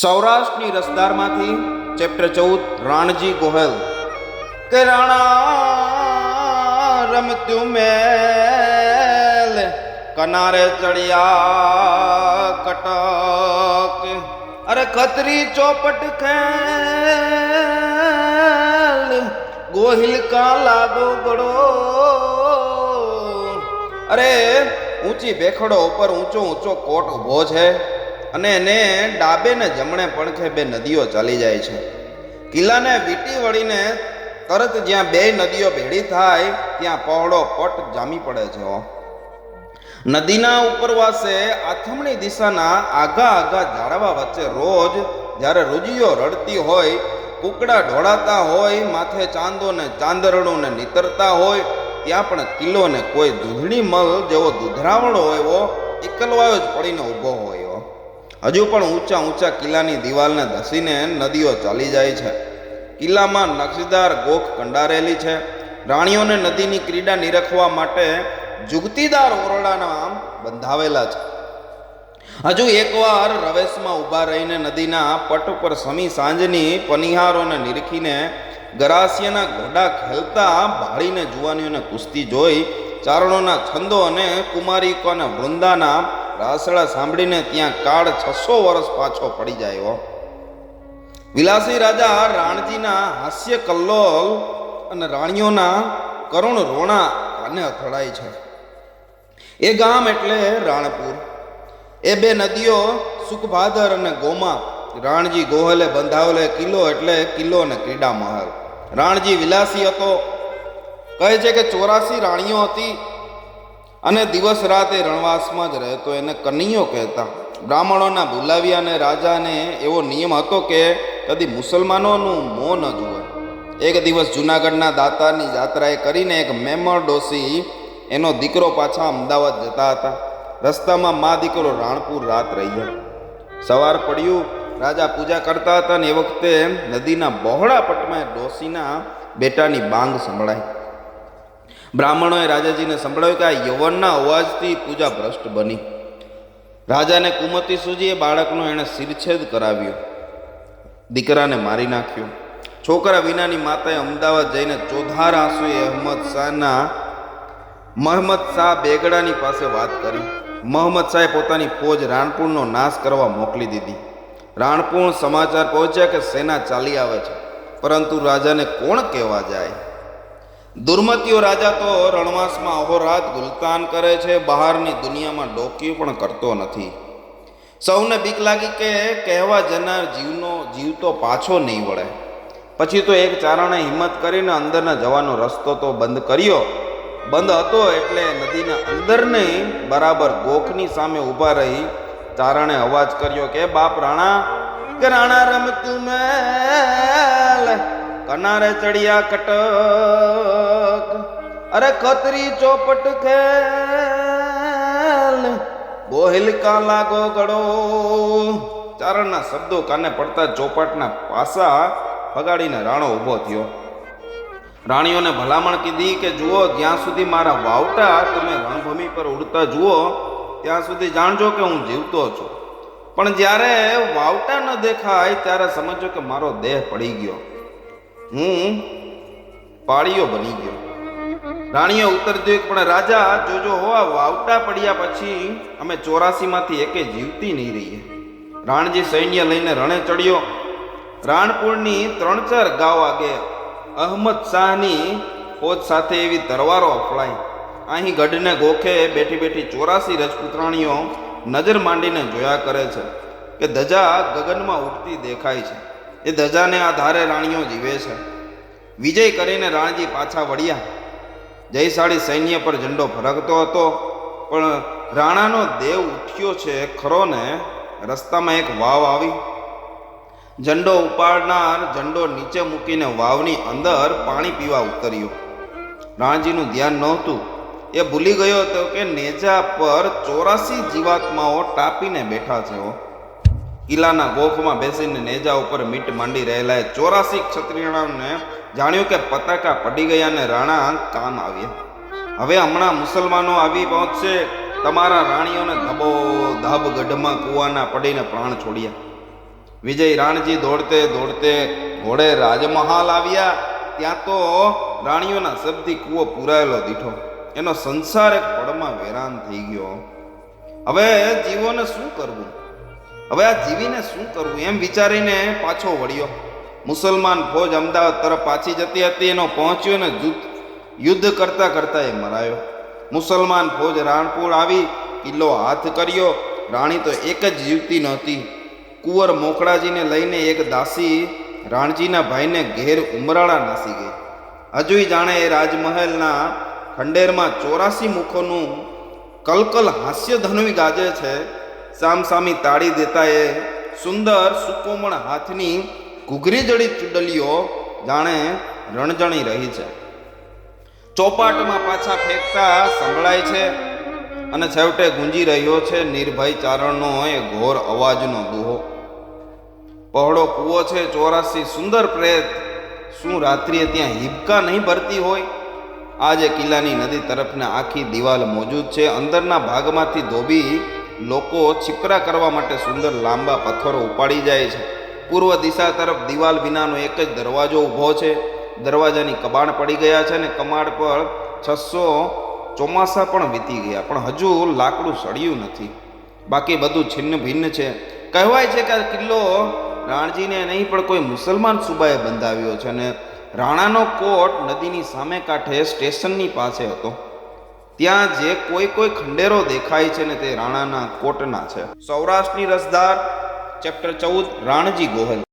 સૌરાષ્ટ્રની રસદારમાંથી ચેપ્ટર ચૌદ, રાણજી ગોહેલ. કે રાણા રમત્યું મેલ, કનારે ચડિયા કટક. અરે ખતરી ચોપટ ખેલ, ગોહિલ કા લાગો ગળો અરે ઊંચી ભેખડો ઉપર ઊંચો ઊંચો કોટ ઊભો છે. અને એને ડાબે ને જમણે પડખે બે નદીઓ ચાલી જાય છે કિલ્લાને વીટી વળીને તરત જ્યાં બે નદીઓ ભેળી થાય, ત્યાં પહોળો પટ જામી પડે છે નદીના ઉપરવાસે આથમણી દિશાના આગા આગા ઝાડવા વચ્ચે રોજ જ્યારે રૂજીઓ રડતી હોય, કુકડા ઢોળાતા હોય, માથે ચાંદો ને ચાંદરણું ને નીતરતા હોય, ત્યાં પણ કિલ્લો ને કોઈ દૂધણી મલ જેવો દૂધરાવણો એવો એકલવાયો જ પડીને ઊભો હોય. હજુ પણ ઊંચા ઊંચા કિલ્લાની દિવાલને ધસીને નદીઓ ચાલી જાય છે. કિલ્લામાં નકશીદાર ગોખ કંડારેલી છે. રાણીઓને નદીની ક્રીડા નિરખવા માટે જુગતીદાર ઓરડાના બંધાવેલા છે. હજુ એકવાર રવેશમાં ઊભા રહીને નદીના પટ ઉપર સમી સાંજની પનિહારોને નિરખીને ગરાસિયાના ઘોડા ખેલતા ભાળીને જુવાનીઓને કુસ્તી જોઈ ચારણોના છંદો અને કુમારિકોના વૃંદાના રાસડા સાંભળીને ત્યાં કાળ છસો વર્ષ પાછો પડી જાય વિલાસી રાજા રાણજીના હાસ્ય કલ્લોલ અને રાણીઓના કરુણ રોણા કાને અથડાય છે. એ ગામ એટલે રાણપુર. એ બે નદીઓ, સુખભાદર અને ગોમા, રાણજી ગોહલે બંધાવલે કિલ્લો એટલે કિલ્લો અને ક્રીડા મહાલ. રાણજી વિલાસી હતો. કહે છે કે ચોરાસી રાણીઓ હતી અને દિવસ રાત એ રણવાસમાં જ રહેતો એને કનૈયો કહેતા. બ્રાહ્મણોના બોલાવ્યાને રાજાને એવો નિયમ હતો કે કદી મુસલમાનોનું મોં ન જુએ. એક દિવસ જુનાગઢના દાતારની જાત્રાએ કરીને એક મેમર ડોસી એનો દીકરો પાછા અમદાવાદ જતા હતા. રસ્તામાં મા દીકરો રાણપુર રાત રહ્યા સવાર પડ્યું, રાજા પૂજા કરતા હતા ને એ વખતે નદીના બહોળા પટમાં ડોસીના બેટાની બાંગ સંભળાય બ્રાહ્મણોએ રાજાજીને સંભળાવ્યું કે આ યવનના અવાજથી પૂજા ભ્રષ્ટ બની. રાજાને કુમતી સુજીએ બાળકનો એણે શિરછેદ કરાવ્યો. દીકરાને મારી નાખ્યો. છોકરા વિનાની માતાએ અમદાવાદ જઈને ચોધાર આંસુએ અહમદ શાહના મહમ્મદ શાહ બેગડાની પાસે વાત કરી. મહમ્મદ શાહે પોતાની ફોજ રાણપુરનો નાશ કરવા મોકલી દીધી. રાણપુર સમાચાર પહોંચ્યા કે સેના ચાલી આવે છે. પરંતુ રાજાને કોણ કહેવા જાય? દુર્મતીઓ રાજા તો રણવાસમાં અહોરાત ગુલતાન કરે છે, બહારની દુનિયામાં ડોક્યું પણ કરતો નથી. સૌને બીક લાગી કે કહેવા જનાર જીવનો, જીવ તો પાછો નહીં વળે. પછી તો એક ચારણે હિંમત કરીને અંદરના જવાનો રસ્તો તો બંધ કર્યો. બંધ હતો એટલે નદીના અંદર નહીં બરાબર ગોખની સામે ઊભા રહી ચારણે અવાજ કર્યો કે, બાપ રાણા રાણા રમતું મેલ, કનારે ચડિયા કટક અરે કતરી ચોપટ ખેલ. ગોહિલ કા લાગો ગડો ચારણના શબ્દો કાને પડતા ચોપાટના પાસા ફગાડીને રાણો ઊભો થયો. રાણીઓને ભલામણ કીધી કે, જુઓ, જ્યાં સુધી મારા વાવટા તમે રણભૂમિ પર ઉડતા જુઓ, ત્યાં સુધી જાણજો કે હું જીવતો છું. પણ જ્યારે વાવટા ન દેખાય, ત્યારે સમજો કે મારો દેહ પડી ગયો. હું પાળીઓ બની ગયો. રાણીએ ઉત્તર દીધું પણ રાજા, જોજો હોવા વાવટા પડ્યા પછી અમે ચોરાસીમાંથી એકે જીવતી નહીં રહીએ. રાણજી સૈન્ય લઈને રણે ચડ્યો. રાણપુરની ત્રણ ચાર ગાંવ આગે અહમદ શાહની ફોજ સાથે એવી તરવારો અફળાઈ. અહીં ગઢને ગોખે બેઠી બેઠી ચોરાસી રજપૂતરાણીઓ નજર માંડીને જોયા કરે છે કે ધજા ગગનમાં ઉડતી દેખાય છે. એ ધજાને આધારે રાણીઓ જીવે છે. વિજય કરીને રાણજી પાછા વળ્યા. જયશાળી સૈન્ય પર ઝંડો ફરકતો હતો. પણ રાણાનો દેવ ઉઠ્યો છે ખરો ને? રસ્તામાં એક વાવ આવી. ઝંડો ઉપાડનાર ઝંડો નીચે મૂકીને વાવની અંદર પાણી પીવા ઉતર્યો. રાણજીનું ધ્યાન નહોતું. એ ભૂલી ગયો હતો કે નેજા પર ચોરાસી જીવાત્માઓ ટાપીને બેઠા છે. કિલ્લાના ગોખમાં બેસીને નેજા ઉપર મીટ માંડી રહેલા ચોરાસી ક્ષત્રિયોને જાણ્યું કે પતાકા પડી ગયા અને રાણા કામ આવ્યા. હવે હમણાં મુસલમાનો આવી પહોંચશે. તમારા રાણીઓને ધબો ધબ ગઢમાં કૂવાના પડીને પ્રાણ છોડ્યા. વિજય રાણજી દોડતે દોડતે ઘોડે રાજમહાલ આવ્યા. ત્યાં તો રાણીઓના શબ્દી કૂવો પૂરાયેલો દીઠો. એનો સંસાર એક પળમાં વેરાન થઈ ગયો. હવે જીવોને શું કરવું? હવે આ જીવીને શું કરવું? એમ વિચારીને પાછો વળ્યો. મુસલમાન ફોજ અમદાવાદ તરફ પાછી જતી હતી, એનો પહોંચ્યો ને યુદ્ધ યુદ્ધ કરતા કરતા એ મરાયો. મુસલમાન ફોજ રાણપુર આવી, કિલ્લો હાથ કર્યો. રાણી તો એક જ જીવતી નહોતી. કુંવર મોકળાજીને લઈને એક દાસી રાણજીના ભાઈને ઘેર ઉમરાળા નાસી ગઈ. હજુય જાણે એ રાજમહેલના ખંડેરમાં ચોરાસી મુખોનું કલકલ હાસ્ય ધનુઈ ગાજે છે. સામસામી તાળી દેતા એ સુંદર સુકોમળ હાથની ઘૂઘરી જડી ચૂડલીઓ જાણે રણજણી રહી છે. ચોપાટમાં પાછા ફેંકતા સંભળાય છે અને છેવટે ગુંજી રહ્યો છે નિર્ભય ચારણનો એ ઘોર અવાજનો દુહો. પહોળો કૂવો છે, ચોરાસી સુંદર પ્રેત. શું રાત્રિએ ત્યાં હિબકા નહીં ભરતી હોય? આજે કિલ્લાની નદી તરફને આખી દિવાલ મોજૂદ છે. અંદરના ભાગમાંથી ધોબી લોકો છીકરા કરવા માટે સુંદર લાંબા પથ્થરો ઉપાડી જાય છે. પૂર્વ દિશા તરફ દિવાલ વિનાનો એક જ દરવાજો ઊભો છે. દરવાજાની કબાણ પડી ગયા છે અને કમાડ પર છસો ચોમાસા પણ વીતી ગયા, પણ હજુ લાકડું સળિયું નથી. બાકી બધું છિન્ન ભિન્ન છે. કહેવાય છે કે આ કિલ્લો રાણજીને નહીં, પણ કોઈ મુસલમાન સુબાએ બંધાવ્યો છે અને રાણાનો કોટ નદીની સામે કાંઠે સ્ટેશનની પાસે હતો. ત્યાં જે કોઈ કોઈ ખંડેરો દેખાય છે ને તે રાણાના કોટના છે. સૌરાષ્ટ્રની રસદાર ચેપ્ટર ચૌદ રાણજી ગોહલ.